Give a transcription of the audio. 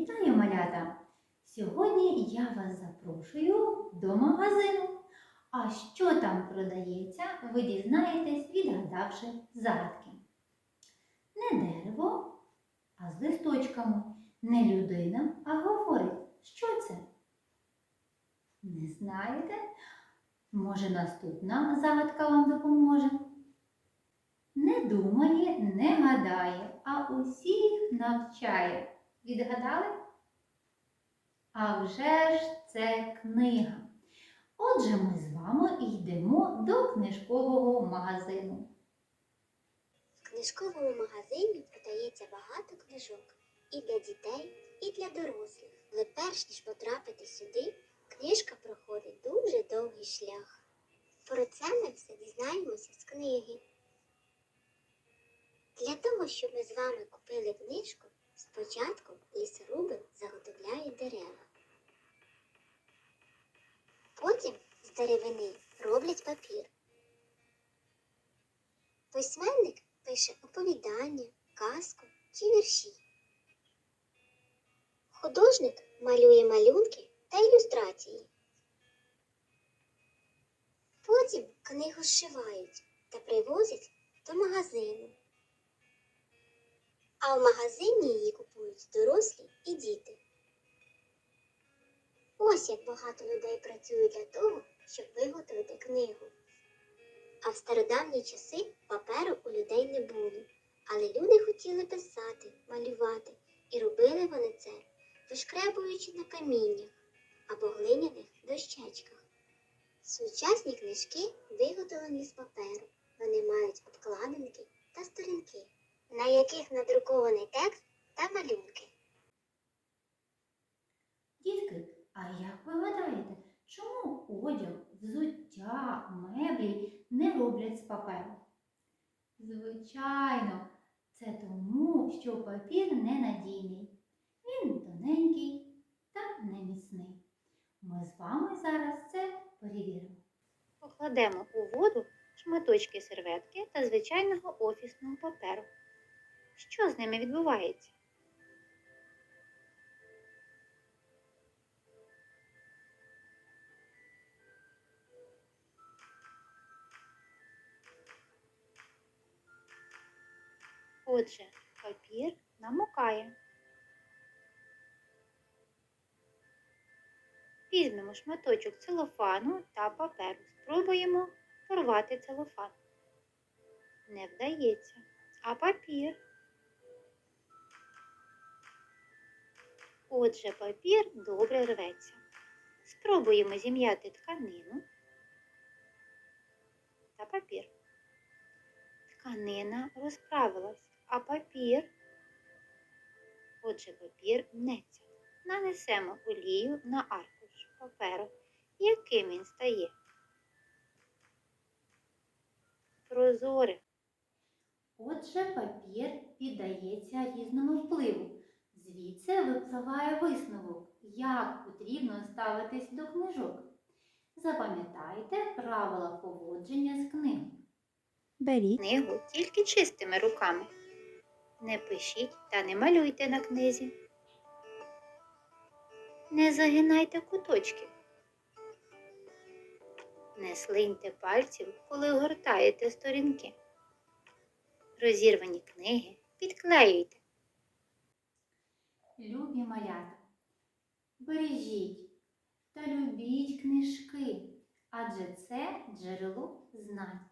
Вітаю малята! Сьогодні я вас запрошую до магазину. А що там продається, ви дізнаєтесь, відгадавши загадки. Не дерево, а з листочками. Не людина, а говорить. Що це? Не знаєте? Може, наступна загадка вам допоможе? Не думає, не гадає, а усіх навчає. Відгадали? А вже ж це книга. Отже, ми з вами йдемо до книжкового магазину. В книжковому магазині продається багато книжок і для дітей, і для дорослих. Але перш ніж потрапити сюди, книжка проходить дуже довгий шлях. Про це ми все дізнаємося з книги. Для того, щоб ми з вами купили книжку, спочатку лісорубин заготовляє дерева. Потім з деревини роблять папір. Письменник пише оповідання, казку чи вірші. Художник малює малюнки та ілюстрації. Потім книгу зшивають та привозять до магазину. А в магазині її купують дорослі і діти. Ось як багато людей працює для того, щоб виготовити книгу. А в стародавні часи паперу у людей не було, але люди хотіли писати, малювати, і робили вони це, вишкребуючи на каміннях або глиняних дощечках. Сучасні книжки виготовлені з паперу. Вони мають обкладинки та сторінки, на яких надрукований текст та малюнки. Дітки, а як ви гадаєте, чому одяг, взуття, меблі не роблять з паперу? Звичайно, це тому, що папір ненадійний. Він тоненький та неміцний. Ми з вами зараз це перевіримо. Покладемо у воду шматочки серветки та звичайного офісного паперу. Що з ними відбувається? Отже, папір намокає. Візьмемо шматочок целофану та паперу. Спробуємо порвати целофан. Не вдається. А папір. Отже, папір добре рветься. Спробуємо зім'яти тканину та папір. Тканина розправилась, а папір. Отже, папір мнеться. Нанесемо олію на аркуш паперу. Яким він стає? Прозорим. Отже, папір піддається різному впливу. Висновок, як потрібно ставитись до книжок. Запам'ятайте правила поводження з книгою. Беріть книгу тільки чистими руками. Не пишіть та не малюйте на книзі. Не загинайте куточки. Не слиньте пальців, коли гортаєте сторінки. Розірвані книги підклеюйте. Любі малята, бережіть та любіть книжки, адже це джерело знань.